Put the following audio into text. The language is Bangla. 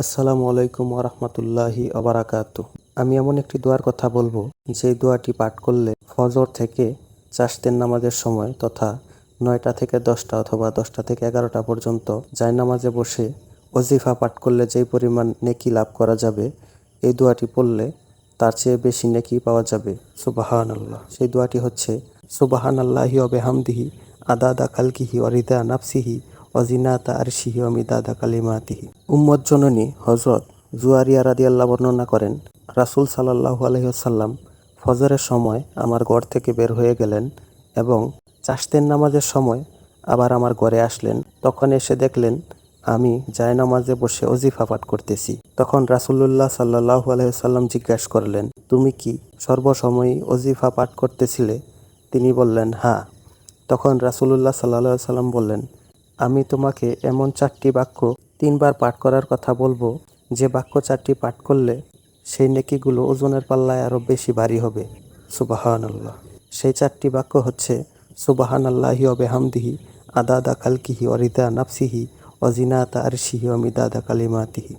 আসসালামু আলাইকুম ওরহমতুল্লাহি অবরাকাত আমি এমন একটি দোয়ার কথা বলব, যে দোয়াটি পাঠ করলে ফজর থেকে চাষতের নামাজের সময় তথা নয়টা থেকে দশটা অথবা দশটা থেকে এগারোটা পর্যন্ত যায় নামাজে বসে ওজিফা পাঠ করলে যেই পরিমাণ নেকি লাভ করা যাবে, এই দোয়াটি পড়লে তার চেয়ে বেশি নেকি পাওয়া যাবে। সুবাহান আল্লাহ সেই দোয়াটি হচ্ছে সুবাহান আল্লাহি অবেহামদিহি আদা আদাদা খালকিহি অরিদা নাফসিহি অজিনাতা আর আরশিহি অমিদাদা কালিমাতিহি। উম্মত জননী হজরত জুয়ারিয়া রাদি আল্লাহ বর্ণনা করেন, রাসুল সাল্লাহু আলহিহাসাল্লাম ফজরের সময় আমার ঘর থেকে বের হয়ে গেলেন এবং চাষতের নামাজের সময় আবার আমার ঘরে আসলেন। তখন এসে দেখলেন, আমি জায়নামাজে বসে অজিফা পাঠ করতেছি। তখন রাসুল্লাহ সাল্লাহু আলহিহাল্লাম জিজ্ঞাসা করলেন, তুমি কি সর্বসময়ই অজিফা পাঠ করতেছিলে? তিনি বললেন হ্যাঁ। তখন রাসুলুল্লাহ সাল্লাহ সাল্লাম বললেন আমি তোমাকে এমন চারটি বাক্য তিনবার পাঠ করার কথা বলব। যে বাক্য চারটি পাঠ করলে সেই নেকিগুলো ওজনের পাল্লায় আরও বেশি ভারী হবে। সুবাহান আল্লাহ সেই চারটি বাক্য হচ্ছে সুবাহান আল্লাহি অবেহামদিহি আদাদা কালকিহি অরিদা নাফসিহি অজিনাতা আরশিহি অমিদাদা কালিমাতিহি।